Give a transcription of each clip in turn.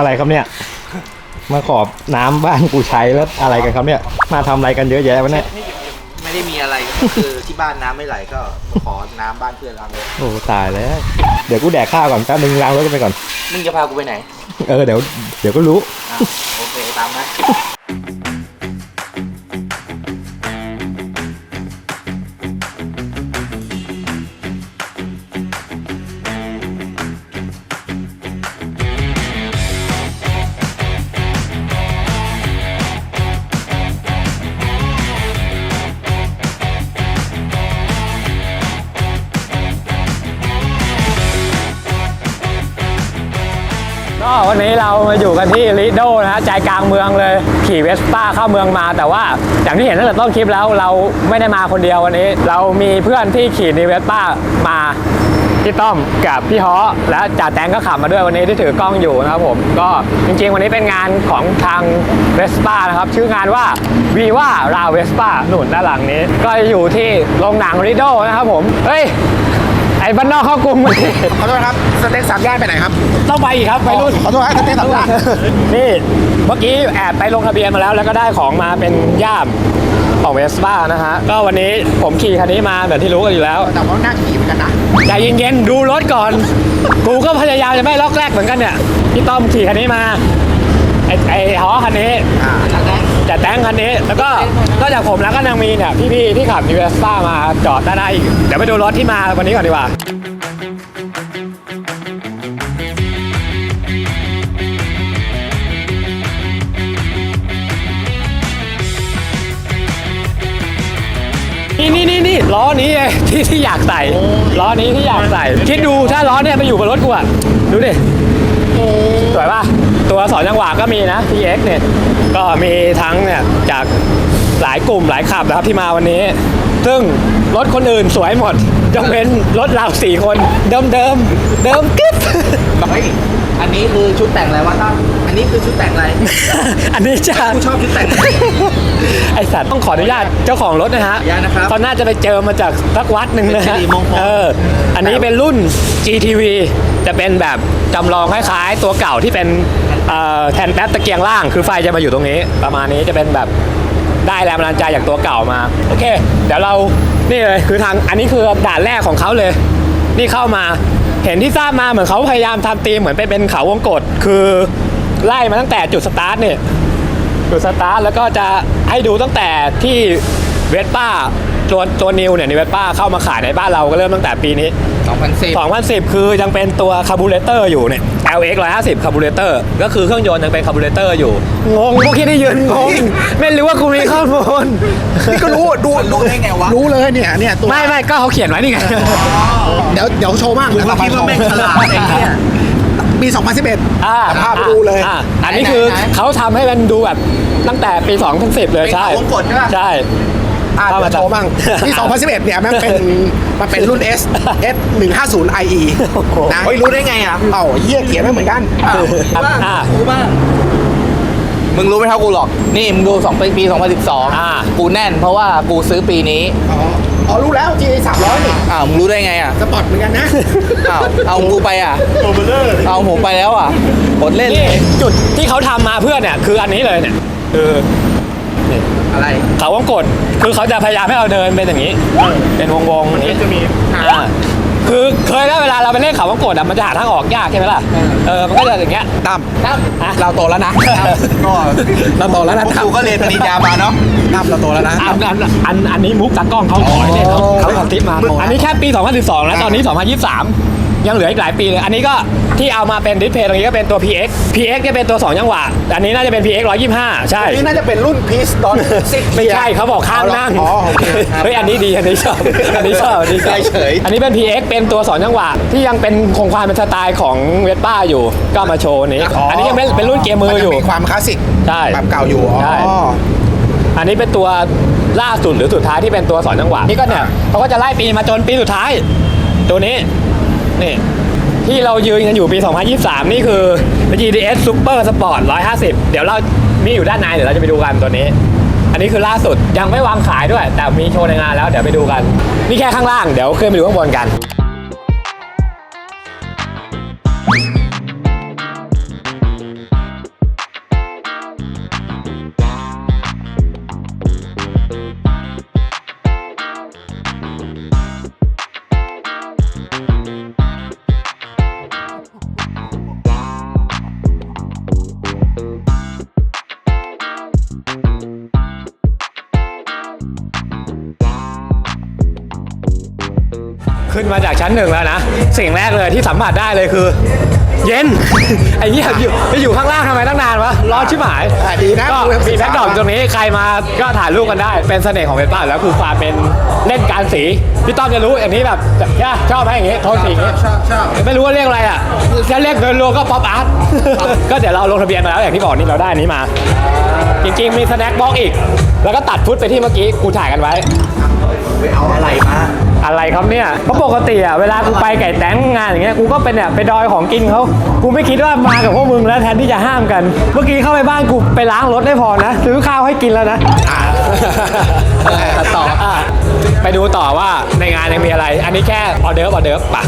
อะไรครับเนี่ย มาขอบน้ำบ้านกูใช้แล้วอะไรกันครับเนี่ย มาทำอะไรกันเยอะแยะวะเนี่ย ไม่ได้มีอะไรก็คือที่บ้านน้ำไม่ไหลก็ขอน้ำบ้านเพื่อนล้างรถโอ้ตายแล้ว เดี๋ยวกูแดกข้าวก่อนแป๊บนึงล้างรถกันไปก่อน มึงจะพากูไปไหนเออเดี๋ยวเดี๋ยวก็รู้ อะโอเคตามนะ ก็วันนี้เรามาอยู่กันที่ลิโดนะฮะใจกลางเมืองเลยขี่เวสป้าเข้าเมืองมา แต่ว่าอย่างที่เห็นตั้งแต่ต้นคลิปแล้วเราไม่ได้มาคนเดียววันนี้ เรามีเพื่อนที่ขี่ในเวสป้ามาพี่ต้อมกับพี่ฮอและจ่าแตงก็ขับมาด้วยวันนี้ที่ถือกล้องอยู่นะครับผมก็จริงๆ วันนี้เป็นงานของทางเวสป้านะครับ ชื่องานว่าวีว่าราเวสป้าหนุนด้านหลังนี้ ก็อยู่ที่โรงหนังลิโดนะครับผมเฮ้ย ไอ้บ้านนอกเข้ากรุงมาดิขอโทษครับสเต็กสามย่านไปไหนครับต้องไปอีกครับไปรุ่น ขอโทษครับสเต็กสามย่านนี่เมื่อกี้แอบไปลงทะเบียนมาแล้วแล้วก็ได้ของมาเป็นย่ามของเวสป้านะฮะ ก็วันนี้ผมขี่คันนี้มาเหมือนที่รู้กันอยู่แล้วแต่ว่าน่าขี่เหมือนกันนะใจเย็นๆดูรถก่อน กูก็พยายามจะไม่ล็อกแรกเหมือนกันเนี่ยพี่ต้อมขี่คันนี้มาไอ้ไอ้ฮอคันนี้อ่าทาง แรกจัดแตงคันนี้แล้วก็นอกจากผมแล้วก็ยังมีเนี่ยพี่ๆที่ขับเวสป้ามาจอดด้านหน้าอีกเดี๋ยวไปดูรถที่มาวันนี้ก่อนดีกว่านี่นี่นี่นี่ล้อนี้ไงที่ที่อยากใส่ล้อนี้ที่อยากใส่ คิดดูถ้าล้อเนี่ยไปอยู่บนรถกูอะดูดิสวยป่ะตัวสอนจังหวะก็มีนะ PX เนี่ย ก็มีทั้งเนี่ยจากหลายกลุ่มหลายขับนะครับที่มาวันนี้ ซึ่งรถคนอื่นสวยหมดยกเว้นรถเราสี่คน เดิมเดิมเดิมกึ๊บ เฮ้ยอันนี้คือชุดแต่งอะไรวะตั้มอันนี้คือชุดแต่งอะไร อันนี้จะกูชอบชุดแต่งไอสัตว์ต้องขออนุญาตเจ้าของรถนะฮะขออนุญาตนะครับเขาน่าจะไปเจอมาจากสักวัดหนึ่งนะเป็นฮะสิริมงคล เออ อันนี้เป็นรุ่น GTV จะเป็นแบบจำลองคล้ายๆ ตัวเก่าที่เป็นเอ่อ แทนแป๊บตะเกียงล่างคือไฟจะมาอยู่ตรงนี้ ประมาณนี้จะเป็นแบบได้แรงบันดาลใจจากตัวเก่ามา โอเค เดี๋ยวเรานี่เลยคือทางอันนี้คือด่านแรกของเขาเลย นี่เข้ามาเห็นที่ทราบมาเหมือนเขาพยายามทำตีมเหมือนเป็นเป็นเขาวงกฏคือไล่มาตั้งแต่จุดสตาร์ทเนี่ยจุดสตาร์ทแล้วก็จะให้ดูตั้งแต่ที่เวสป้า ตัวตัวนิวเนี่ยในเวสป้าเข้ามาขายในบ้านเราก็เริ่มตั้งแต่ปีนี้ 2010 2010 คือยังเป็นตัวคาร์บูเรเตอร์อยู่เนี่ย LX 150คาร์บูเรเตอร์ก็คือเครื่องยนต์ยังเป็นคาร์บูเรเตอร์อยู่ งงพวกที่ได้ยืนงง ไม่รู้ว่ากูมีข้อมูลนี่ก็รู้ดูดูได้ไงวะ รู้เลยเนี่ยเนี่ยตัวไม่ไม่ก็เขาเขียนไว้นี่ไง เดี๋ยวเดี๋ยวโชว์มากกูก็คิดว่าแม่งฉลาดไอ้เหี้ยปี 2011อ่าภาพดูเลย อ่าอันนี้คือไหนๆเขาทำให้มันดูแบบตั้งแต่ปี 2010 เลยใช่ เป็นเขาวงกตใช่ปะ ใช่ อะเข้าเดี๋มายวโชว์บ้างปี2011 เนี่ยแม่งเป็นมันเป็นรุ่น S S 150 IE นะเฮ้ยรู้ได้ไงอะเอ้าเหี้ยเขียนไม่เหมือนกันครับบ้างอ่ารู้บ้างมึงรู้ไม่เท่ากูหรอก นี่มึงดู2ปีปีอ่า2012 กูแน่นเพราะว่ากูซื้อปีนี้อ๋ออ๋อรู้แล้ว G 300นี่อ้าวมึงรู้ได้ไงอะสปอร์ตเหมือนกันนะอ้าวเอากูไปอะเอาผมไปแล้วอะอดเล่นนี่จุดที่เขาทำมาเพื่อเนี่ยคืออันนี้เลยเนี่ยคืออะไรเขาวงกดคือเขาจะพยายามให้เราเดินเป็นอย่างนี้ เป็นวงวงๆอย่างนี้จะมีอ่าคือเคยแล้วเวลาเราไปเล่นเขาวงกดอะมันจะหาทางออกยากใช่ไหมล่ะเออมันก็จะอย่างเงี้ย ตั้มอะ เราโตแล้วนะก็เราโตแล้วนะพวกตั้มกูก็เรียนปริญญามาเนาะ ตั้มเราโตแล้วนะ อันอันอันอันนี้มุกตากล้องเขาขอให้เล่นเขาอ๋อเขาขอทิปมา อันนี้แค่ปี 2012แล้วตอนนี้ 2023 ยังเหลืออีกหลายปีเลยอันนี้ก็ที่เอามาเป็นดิสเพย์ตรงนี้ก็เป็นตัว PX PX จะเป็นตัว 2 จังหวะ อันนี้น่าจะเป็น PX 125 ใช่ นี่น่าจะเป็นรุ่น Peace Don ไม่ใช่เขาบอกข้างนั่งอ๋อโอเคเฮ้ยอันนี้ดีอันนี้ชอบอันนี้ชอบอันนี้ชอบเฉย อันนี้เป็น PX เป็นตัวสอนจังหวะ ที่ยังเป็นคงความเป็นสไตล์ของเวสป้าอยู่ก็เอามาโชว์นี้อันนี้ยังเป็นเป็นรุ่นเกมมืออยู่นจะมีความคลาสสิกใช่แบบเก่าอยู่อ๋อ ใช่ อันนี้เป็นตัวล่าสุดหรือสุดท้ายที่เป็นตัวสอนจังหวะนี่ก็เนี่ยเขาก็จะไล่ปีมาจนปีสุดท้าย ตัวนี้ นี่ที่เรายืนกันอยู่ปี 2023 นี่คือ GTS Super Sport 150 เดี๋ยวเรามีอยู่ด้านในเดี๋ยวเราจะไปดูกันตัวนี้ อันนี้คือล่าสุดยังไม่วางขายด้วย แต่มีโชว์ในงานแล้วเดี๋ยวไปดูกัน นี่แค่ข้างล่างเดี๋ยวขึ้นไปดูข้างบนกัน มาจากชั้นหนึ่งแล้วนะ สิ่งแรกเลยที่สัมผัสได้เลยคือ เย็น ไอ้เหี้ยอยู่ไปอยู่ข้างล่างทำไมตั้งนานวะร้อนชิบหายอะดีนะก็กูยังศึมีกษาแบ็คดรอปตรงนี้ใครมาก็ถ่ายรูปกันได้ เป็นเสน่ห์ของเวสป้าอยู่แล้วคือความเป็นเล่นการสีพี่ต้อมจะรู้อย่างนี้แบบชอบไหมอย่างนี้โทนสีอย่างนี้ ชอบชอบ ไม่รู้ว่าเรียกอะไรอะถ้าเรียกโดยรวมก็ป๊อปอาร์ต ก็เดี๋ยวเราลงทะเบียนมาแล้วอย่างที่บอกนี่เราได้อันนี้มา จริงๆมีสแน็คบ็อกอีก แล้วก็ตัดฟุตไปที่เมื่อกี้กูถ่ายกันไว้ ไปเอาอะไรมา อะไรครับเนี่ยเพราะปกติอะเวลากูไปไก่แตงงานอย่างเงี้ยกูก็เป็นเนี่ยไปดอยของกินเขากูไม่คิดว่ามากับพวกมึงแล้วแทนที่จะห้ามกัน เมื่อกี้เข้าไปบ้านกูไปล้างรถได้พอนะซื้อข้าวให้กินแล้วนะต่อไปดูต่อว่าในงานยังมีอะไร อันนี้แค่ออเดิร์ฟออเดิร์ฟปะ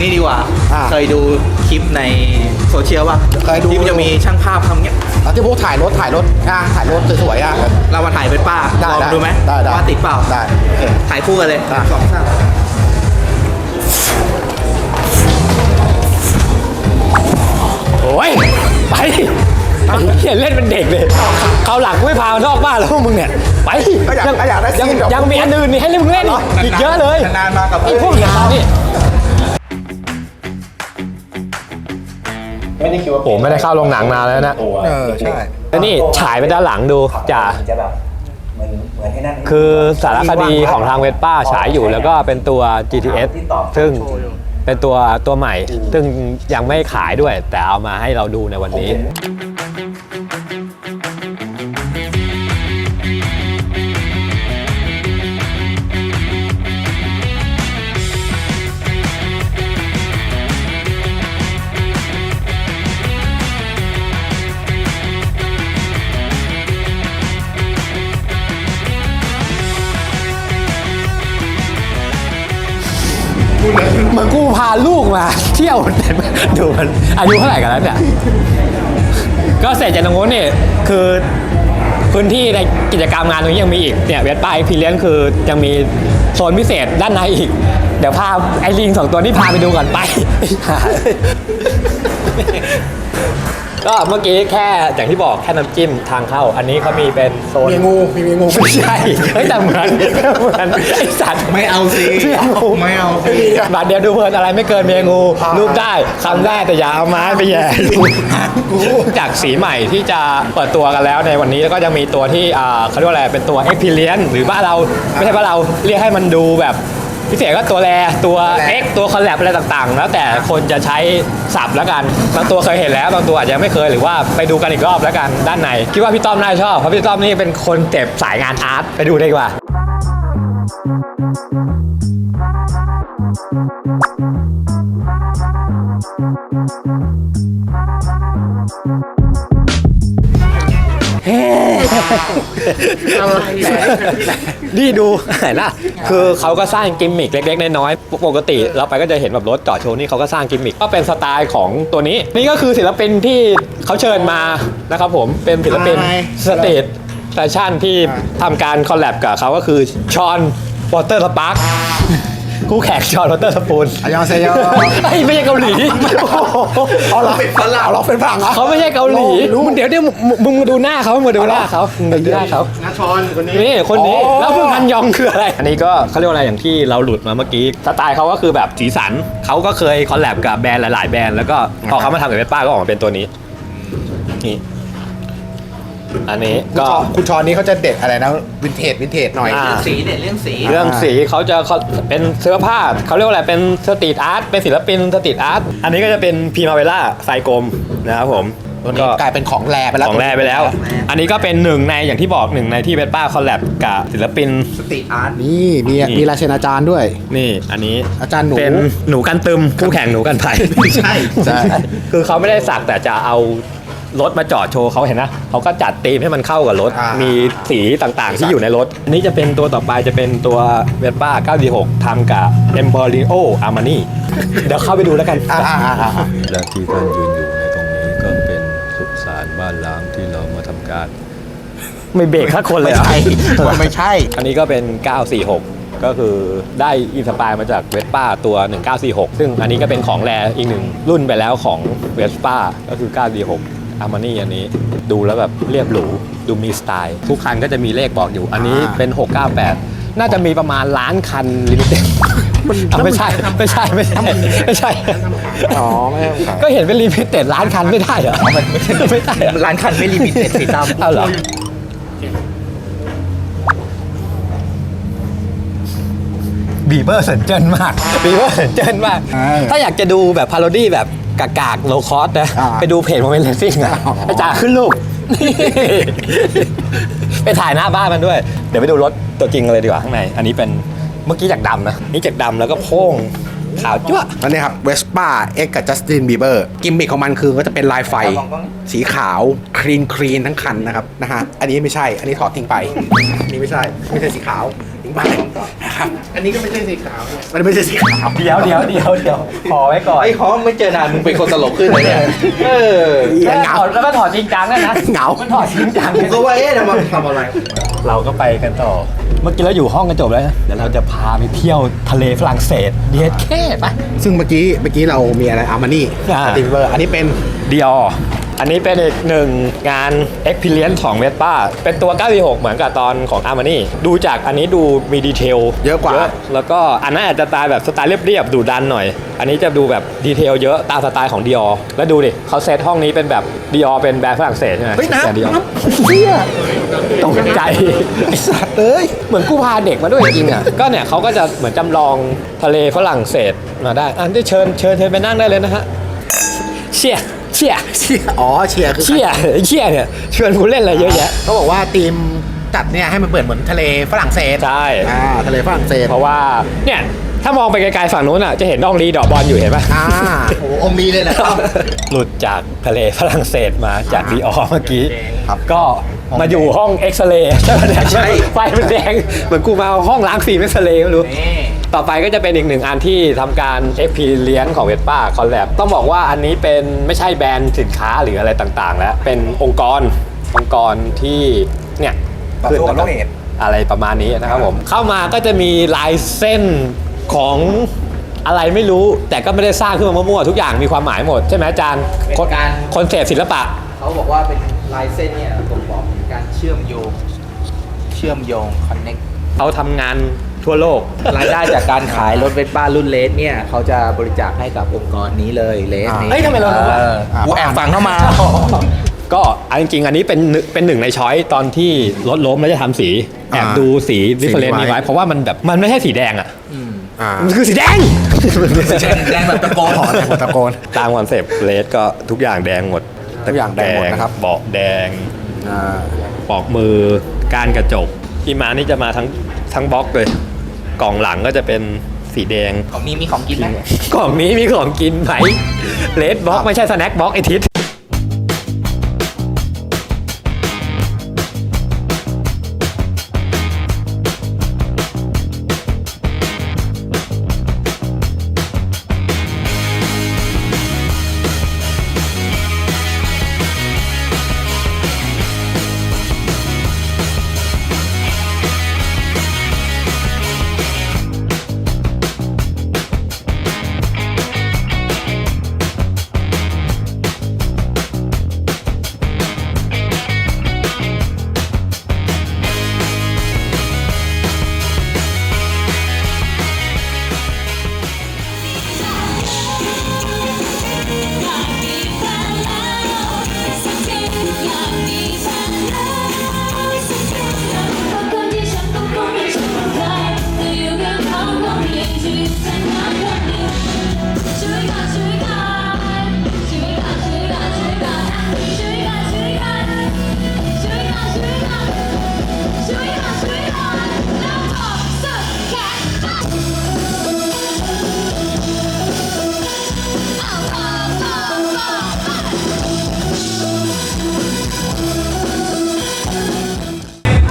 นี่ดีกว่า อ่าเคยดูคลิปในโซเชียลป่ะเคยดู ที่มันจะมีช่างภาพทำเงี้ย แล้วที่พวกถ่ายรถถ่ายรถอะถ่ายรถสวยๆอะ เรามาถ่ายเป็นป้าได้ลองได้ดูไหมได้ได้ว่าติดเปล่าได้โอเค ถ่ายคู่กันเลยได้สองสามโอ้ยไปไอ้เหี้ยเล่นเป็นเด็กเลยเขาวหลังกูไม่พามานอกบ้านแล้วพวกมึงเนี่ย ไปก็อยากก็อยากได้ยังซีนแบบ ยังมีอันอื่นนี่ให้มึงเล่นอีกอีกเยอะเลยนานๆมากับไอ้พวกเนี้ยนี่ ไม่ได้คิดว่าผมไม่ได้เข้าโรงหนังนานแล้วนะเออใช่ แล้วนี่ฉายไปด้านหลังดูจ่า จะแบบเหมือนเหมือนไอ้นั่นคือสารคดีของทางเวสป้าฉายอยู่แล้วก็เป็นตัว GTS ซึ่งเป็นตัวตัวใหม่ ซึ่งยังไม่ขายด้วย แต่เอามาให้เราดูในวันนี้ มาเที่ยวแต่ดูมันอายุเท่าไหร่กันแล้วเนี่ยก็เสร็จจากตรงนู้นนี่คือพื้นที่ในกิจกรรมงานตรงนี้ยังมีอีกเนี่ยเวสป้าพีเลียนคือยังมีโซนพิเศษด้านในอีก เดี๋ยวพาไอ้ลิงสองตัวนี้พาไปดูก่อนไป ก็เมื่อกี้แค่อย่างที่บอกแค่น้ำจิ้มทางเข้า อันนี้เขามีเป็นโซน มีงูมีมีงูไม่ใช่เฮ้ยแต่เหมือนเหมือนไอสัตว์ ไม่เอาสิไม่เอา ไม่เอาสิบาทเดียวดูเพลินอะไรไม่เกินเมียงูรูปได้คำได้แต่อย่าเอาไม้ไปแย่จากสีใหม่ที่จะเปิดตัวกันแล้วในวันนี้แล้วก็จะมีตัวที่อ่าเขาเรียกว่าอะไรเป็นตัว e x p e r i e n c e หรือว่าเราไม่ใช่ว่าเราเรียกให้มันดูแบบ พิเศษก็ตัวแรตัว X ตัวคอลแลบอะไรต่างๆ แล้วแต่คนจะใช้ศัพท์แล้วกันบางตัวเคยเห็นแล้วบางตัวอาจจะไม่เคยหรือว่าไปดูกันอีกรอบแล้วกันด้านในคิดว่าพี่ต้อมน่าจะชอบเพราะพี่ต้อมนี่เป็นคนเจ็บสายงานอาร์ตไปดูได้ดีกว่า นี่ดูเห็นนะคือเขาก็สร้างกิมมิคเล็กๆน้อยๆปกติเราไปก็จะเห็นแบบรถจอดโชว์นี่เขาก็สร้างกิมมิคก็เป็นสไตล์ของตัวนี้ นี่ก็คือศิลปินที่เขาเชิญมานะครับผมเป็นศิลปินสเตทแฟชั่นที่ทำการคอลแลบกับเขาก็คือชอนวอเตอร์สปาร์ค คู่แข่งชอนวอเตอร์สปูนอายองเซโยไอ้ยไม่ใช่เกาหลีเอาเราเป็นฝรั่งเอาเราเป็นฝรั่งเหรอเขาไม่ใช่เกาหลีมึงเดี๋ยวเดี๋ยวมึงมึงมาดูหน้าเขามึงมาดูหน้าเขามึงมาดูหน้าเขานาชอนคนนี้นี่คนนี้อ๋อแล้วเพิ่งพันยองคืออะไร อันนี้ก็เขาเรียกว่าอะไรอย่างที่เราหลุดมาเมื่อกี้สไตล์เขาก็คือแบบสีสันเขาก็เคยคอลแลบกับแบรนด์หลายๆแบรนด์แล้วก็พอเขามาทำกับเวสป้าก็ออกมาเป็นตัวนี้นี่ อันนี้ก็ก็ คุณชอนนี้เขาจะเด็ดอะไรนะวินเทจวินเทจหน่อย อ่า สีเด่นเรื่องสี เรื่องสีเขาจะเขาเป็นเสื้อผ้าเขาเรียกว่าอะไรเป็นสตรีทอาร์ตเป็นศิลปินสตรีทอาร์ตอันนี้ก็จะเป็นพีมาเวล่าไซกลมนะครับผมตัวนี้กลายเป็นของแรไปแล้วของแรไปแล้ว อันนี้ก็เป็นหนึ่งในอย่างที่บอกหนึ่งในที่เวสป้าคอลแลบกับศิลปิน สตรีทอาร์ตนี่มีนี่ มีลายเซ็นอาจารย์ด้วย นี่อันนี้อาจารย์หนูเป็นหนูกันตึมคู่แข่งหนูกันไผ่ ใช่ใช่คือเขาไม่ได้สักแต่จะเอา รถมาจอดโชว์เขาเห็นนะเขาก็จัดธีมให้มันเข้ากับรถ อ่ามีมีสีต่างๆ ที่อยู่ในรถ อันนี้จะเป็นตัวต่อไปจะเป็นตัวเวสป้า96ทำกับ e m p o r i o Armani เดี๋ยวเข้าไปดูแล้วกันอ่าอ่าอ่าอ่า และที่ท่านยืนอยู่ในตรงนี้ก็เป็นสุสานบ้านล้างที่เรามาทำการ ไม่เบรกสักคนเลยเหรอไม่ใช่ อันนี้ก็เป็น 946 ก็คือได้อินสปายมาจากเวสป้าตัว 1946 ซึ่งอันนี้ก็เป็นของแรอีกหนึ่งรุ่นไปแล้วของเวสป้าก็คือ 946 อาร์มานี่อันนี้ ดูแล้วแบบเรียบหรู ดูมีสไตล์ ทุกคันก็จะมีเลขบอกอยู่ อันนี้เป็น 698 น่าจะมีประมาณล้านคันลิมิเต็ดไม่ใช่ไม่ใช่ไม่ใช่ไม่ใช่อ๋อไม่ต้องขายก็เห็นเป็นลิมิเต็ดล้านคันไม่ได้เหรอมันไม่ได้เหรอร้านคันไม่ลิมิเต็ดสีดำเอาเหรอบีเบอร์สนเจนมากบีเบอร์สนเจนมาก ถ้าอยากจะดูแบบพาโรดี้แบบ กากากโลคอสนะ อ่า ไปดูเพจโมเมนต์เลสซิ่งอะอาจารย์ขึ้นรูปนี่ไปถ่ายหน้าบ้านมันด้วย เดี๋ยวไปดูรถตัวจริงกันเลยดีกว่าข้างใน อันนี้เป็นเมื่อกี้จากดำนะ นี่จากดำแล้วก็โพ่งขาวจ้วะ อันนี้ครับเวสป้าเอ็กกับจัสตินบีเบอร์กิมมิคของมันคือก็จะเป็นลายไฟ สีขาวคลีนคลีนทั้งคันนะครับนะฮะอันนี้ไม่ใช่ อันนี้ถอดทิ้งไปอันนี้ไม่ใช่ ไม่ใช่สีขาว ทิ้งไปนะครับอันนี้ก็ไม่ใช่สีขาวมันไม่ใช่สีขาวเดี๋ยวเดี๋ยวเดี๋ยวเดี๋ยวขอไว้ก่อนไอ้ฮอมไม่เจอนานมึงเป็นคนตลกขึ้นเลยเนี่ยเออแล้วถอดแล้วก็ถอดจริงจังด้วยนะเหงามันถอดจริงจังกูก็ว่าเอ๊ะทำไมทำอะไร เราก็ไปกันต่อ เมื่อกี้เราอยู่ห้องกันจบแล้วนะเดี๋ยวเราจะพาไปเที่ยวทะเลฝรั่งเศสเดียดแค่ปะซึ่งเมื่อกี้เมื่อกี้เรามีอะไรอาร์มานี่อ่าจัสตินบีเบอร์อันนี้เป็นดีออั นนี้เป็นอีกหนึ่งงาน Experience ของเวสป้าเป็นตัว946เหมือนกับตอนของ a r m a n i ดูจากอันนี้ดูมีดีเทลเยอะกว่า แล้วก็อันนั้นอาจจะสไตล์แบบสไตล์เรียบๆดูดันหน่อย อันนี้จะดูแบบดีเทลเยอะตามสไตล์ของดีอแล้วดูดิเขาเซตห้องนี้เป็นแบบดีอเป็นแบรนด์ฝรั่งเศสใช่ไหมเฮ้ยนะแต่ Dior เชี่ยตกใจไอสัตว์เอ้ยเหมือนกูพาเด็กมาด้วยจริงๆอะก็เนี่ยเขาก็จะเหมือนจำลองทะเลฝรั่งเศสมาได้อันที่เชิญเชิญเชิญไปนั่งได้เลยนะฮะเชี่ย เชี่ยเชียร์อ๋อเชียร์คือเชี่ยเชี่ยเนี่ยชวนกูเล่นอะไรเยอะแยะ เขาบอกว่าทีมจัดเนี่ยให้มันเปิดเหมือนทะเลฝรั่งเศสใช่ อ่าทะเลฝรั่งเศสเพราะว่าเนี่ยถ้ามองไปไกลๆฝั่งนู้นอะจะเห็นดองลีดอกบอลอยู่เห็นปะ อ่าโอ้โหองค์นี้เลยนะหลุดจากทะเลฝรั่งเศสมาจากดีออเมื่อกี้ ครับ ก็ มาอยู่ห้องเอ็กซเรย์ใช่ไหมเนี่ยใช่ไฟมันแดง เหมือนกูมาห้องล้างฟิล์มเอ็กซเรย์ไม่รู้ ต่อไปก็จะเป็นอีกหนึ่งอันที่ทำการ FP เลี้ยงของเวสป้าคอลแลบต้องบอกว่าอันนี้เป็นไม่ใช่แบรนด์สินค้าหรืออะไรต่างๆ แล้ว เป็นองค์กรองค์กรที่เนี่ยต่อสู้กับโรคเอดส์อะไรประมาณนี้นะครับผม เข้ามาก็จะมีลายเส้นของอะไรไม่รู้แต่ก็ไม่ได้สร้างขึ้นมามั่วๆทุกอย่างมีความหมายหมด ใช่ไหมอาจารย์เป็นการคอนเซปต์ศิลปะ เขาบอกว่าเป็นลายเส้นเนี่ย เชื่อมโยง เชื่อมโยง connect เขาทำงานทั่วโลก รายได้จากการขายรถเวสป้ารุ่นเลสเนี่ย เขาจะบริจาคให้กับองค์กรนี้เลยเลสนี้เฮ้ยทำไมเรารู้วะออกูแอบฟังเข้ามา ก็อันจริงๆอันนี้เป็นหนึ่งเป็นหนึ่งในช้อยตอนที่รถล้มแล้วจะทำสีแอบดูสีดิฟเฟอเรนซ์นี้ไว้เพราะว่ามันแบบมันไม่ใช่สีแดงอะอ่ามันคือสีแดง แดงแบบตะโกน ขอแต่ตะโกน ตามคอนเซปต์เลสก็ทุกอย่างแดงหมดทุกอย่างแดงหมดนะครับ เบาะแดง อ่า ปอกมือก้านกระจกที่มานี่จะมาทั้งทั้งบล็อกเลย กล่องหลังก็จะเป็นสีแดง ของนี้มีของกินไหมกล่องนี้มีของกินไหมเลดบล็อกไม่ใช่สแน็คบล็อกไอทิศ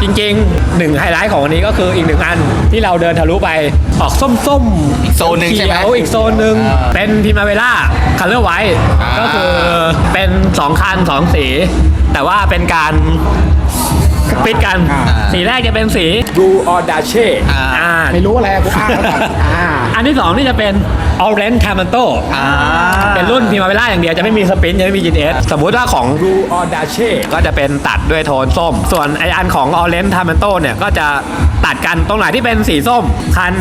จริงๆหนึ่งไฮไลท์ของวันนี้ก็คืออีกหนึ่งอันที่เราเดินทะลุไปออกส้มๆอีกโซนหนึ่งใช่ไหมเขียวอีกโซนหนึ่งเป็นพิมาเวล่าคัลเลอร์ไวท์อ่าก็คือเป็น 2 คัน 2 สี แต่ว่าเป็นการส ปิดกันอ่า สีแรกจะเป็นสี Blue Audace อ่า อ่า ไม่รู้อะไรอะกูอ้างแล้วกันอ่า อันที่สองนี่จะเป็น Orange c a m a n t o อ่า เป็นรุ่นพิมาเวล่าอย่างเดียว จะไม่มีสปรินต์จะไม่มี GTS สมมุติว่าของ Blue Audace ก็จะเป็นตัดด้วยโทนส้ม ส่วนไออันของ Orange c a m a n t o เนี่ย ก็จะตัดกันตรงไหนที่เป็นสีส้ม คัน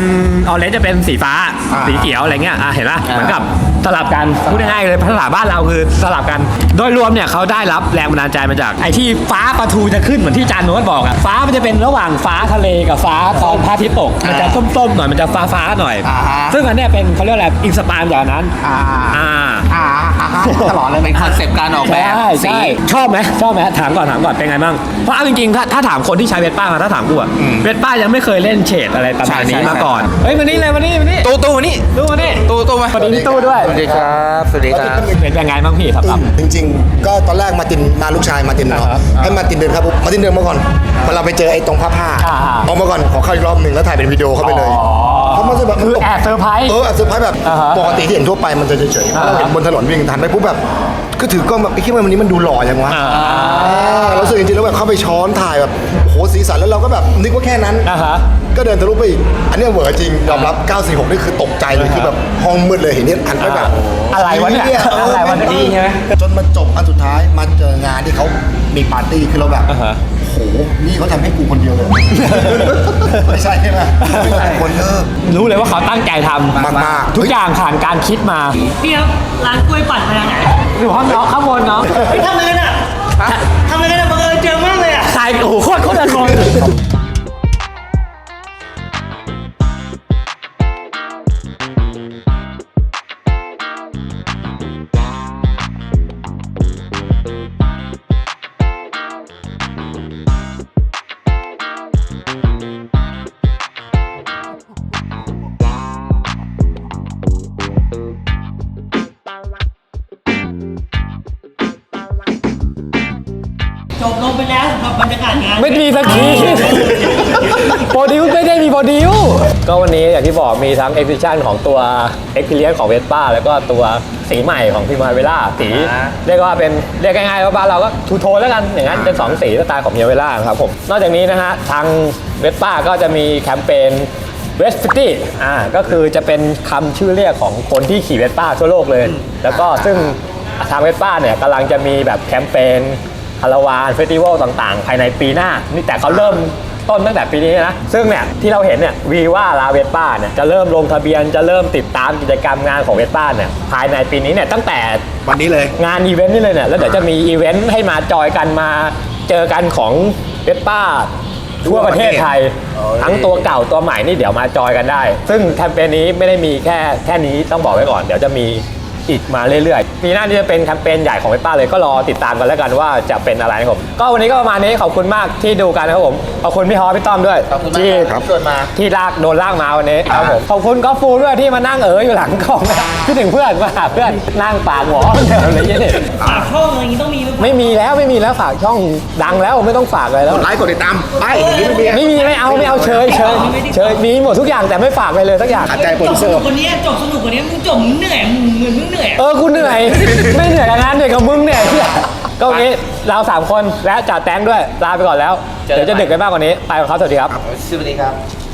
Orange จะเป็นสีฟ้า อ่า สีเขียวอะไรเงี้ย อะ เห็นปะเหมือนกับ สลับกันพูดง่ายๆเลยภาษาบ้านเราคือสลับกัน โดยรวมเนี่ยเขาได้รับแรงบันดาลใจมาจาก ไอ้ที่ฟ้าประทูจะขึ้นเหมือนที่จานโน้ตบอกอะฟ้ามันจะเป็นระหว่างฟ้าทะเลกับฟ้าตอนพระอาทิตย์ตกมันจะส้มๆหน่อยมันจะฟ้าๆหน่อยอ่าฮะซึ่งอันเนี้ยเป็นเขาเรียกอะไรอินสปายจากนั้นอ่าอ่าอ่าอ่าฮะตลอดเลยเป็นคอนเซปต์การออกแบบใช่สี ใช่ชอบไหมชอบไหมถามก่อนถามก่อนเป็นไงบ้างเพราะเอาจริงๆถ้าถ้าถามคนที่ใช้เวสป้ามาถ้าถามกูอะเวสป้ายังไม่เคยเล่นเฉดอะไรประมาณนี้ใช่ใช่ มาก่อนเฮ้ยมานี่เลยมานี่มานี่ตู้ตู้มานี่ดูมานี่ตู้ตู้มาสวัสดีพี่ตู้ด้วยสวัสดีครับ สวัสดีครับ เป็นยังไงบ้างพี่ครับครับจริงๆ ก็ตอนแรกมาร์ตินมาลูกชายมาร์ตินเนาะอ่าฮะให้มาร์ตินเดินครับมาร์ตินเดินมาก่อนพอเราไปเจอไอ้ตรงผ้าผ้าอ่าฮะออกมาก่อนขอเข้าอีกรอบหนึ่งแล้วถ่ายเป็นวิดีโอเข้าไปเลย อ๋อเพราะ มันจะแบบคือแอบเซอร์ไพรส์เออแอบเซอร์ไพรส์แบบอ่าฮะปกติที่เห็นทั่วไปมันจะเฉยๆอ่าเราเห็นบนถนนวิ่งทันไปปุ๊บแบบก็ถือกล้องแบบไอ้คิดว่าวันนี้มันดูหล่อยังวะอ่าอ่าเรารู้สึกจริงๆแล้วแบบเข้าไปช้อนถ่ายแบบโอ้โหสีสันแล้วเราก็แบบนึกว่าแค่นั้น อ่าฮะ ก็เดินทะลุไปอีก อันเนี้ยเหวอร์จริงยอมรับ 946 นี่คือตกใจเลยคือแบบห้องมืดเลยเห็นเนี่ยอันไปแบบอะไรวะเนี่ยอออะไรวะเนี่ย ดีใช่ไหมจนมาจบอันสุดท้ายมาเจองานที่เขามีปาร์ตี้คือเราแบบ อ่าฮะโอ้โหนี่เขาทำให้กูคนเดียวเลย ไม่ใช่ใช่ไหมคนเออ รู้เลยว่าเขาตั้งใจทำมากๆ ทุกอย่างผ่านการคิดมาพี่ครับร้านกล้วยปั่นมาจากไหนอยู่ห้องน้องข้างบนเนาะไม่ทำอะไรกันอะทำอะไรกันอะบังเอิญเจอมากเลยอะใครโอ้โหโคตรโคตรอร่อย จบลงไปแล้วสำหรับบรรยากาศงานไม่มีสักที โปรดิวไม่ได้มีโปรดิวก็วันนี้อย่างที่บอกมีทั้ง e x ิ i ชันของตัว Experience ของ Vespa แล้วก็ตัวสีใหม่ของพิมาเวล่าสีอ่าเรียกว่าเป็นเรียกง่ายๆว่าบ้านเราก็ทูโทนแล้วกันอย่างนั้นเป็น2สีสไตล์ของพิมาเวล่าครับผมนอกจากนี้นะฮะทาง Vespa ก็จะมีแคมเปญ เวสฟิตี้อ่าก็คือจะเป็นคำชื่อเรียกของคนที่ขี่เวสป้าทั่วโลกเลย แล้วก็ซึ่งทางเวสป้าเนี่ยกำลังจะมีแบบแคมเปญคาราวานเฟสติวัลต่างๆ ภายในปีหน้า นี่แต่เขาเริ่มต้นตั้งแต่ปีนี้นะ ซึ่งเนี่ยที่เราเห็นเนี่ยวีว่าลาเวสป้าเนี่ยจะเริ่มลงทะเบียนจะเริ่มติดตามกิจกรรมงานของเวสป้าเนี่ยภายในปีนี้เนี่ยตั้งแต่วันนี้เลยงานอีเวนต์นี่เลยเนี่ยแล้วเดี๋ยวจะมีอีเวนต์ให้มาจอยกันมาเจอกันของเวสป้า ทั่วประเทศไทยทั้งตัวเก่าตัวใหม่นี่เดี๋ยวมาจอยกันได้ ซึ่งแคมเปญนี้ไม่ได้มีแค่แค่นี้ต้องบอกไว้ก่อน เดี๋ยวจะมี อีกมาเรื่อยๆปีหน้านี่จะเป็นแคมเปญใหญ่ของเวสป้าเลยก็รอติดตามกันแล้วกันว่าจะเป็นอะไรนะครับผมก็วันนี้ก็ประมาณนี้ขอบคุณมากที่ดูกันนะครับผมขอบคุณพี่ฮอพี่ต้อมด้วยขอบคุณมากที่ครับชวนมา ที่ลากโดนลากมาวันนี้ครับผมขอบคุณก็ฟูด้วยที่มานั่งเอ๋ออยู่หลังกล้องนะคิดถึงเพื่อนมาหาเพื่อนนั่งปากหวอเหมือนเดิมเลยเนี่ยฝากช่องอะไรอย่างงี้ต้องมีหรือเปล่าไม่มีแล้วไม่มีแล้วฝากช่องดังแล้วไม่ต้องฝากอะไรแล้วไลค์กดติดตาม ไปอย่างนี้ไม่มีไม่มีไม่เอาไม่เอาเชยเชยเชยมีหมดทุกอย่างแต่ไม่ฝากอะไรเลยสักอย่าง ขัดใจโปรจดิบวเซสอนุร์ กกว่านี้จบสนุกกว่านี้มึงจบมึงเหนื่อยมึงเหมือนมึงเหนื่อยอะ เออกูเหนื่อย ไม่เหนื่อยกับงานเหนื่อยกับมึงเนี่ยก็วันนี้เราสามคนและจ่าแตงด้วยลาไปก่อนแล้วเดี๋ยวจะดึกกันมากกว่านี้ ไปกับเขาสวัสดีครับ สวัสดีครับ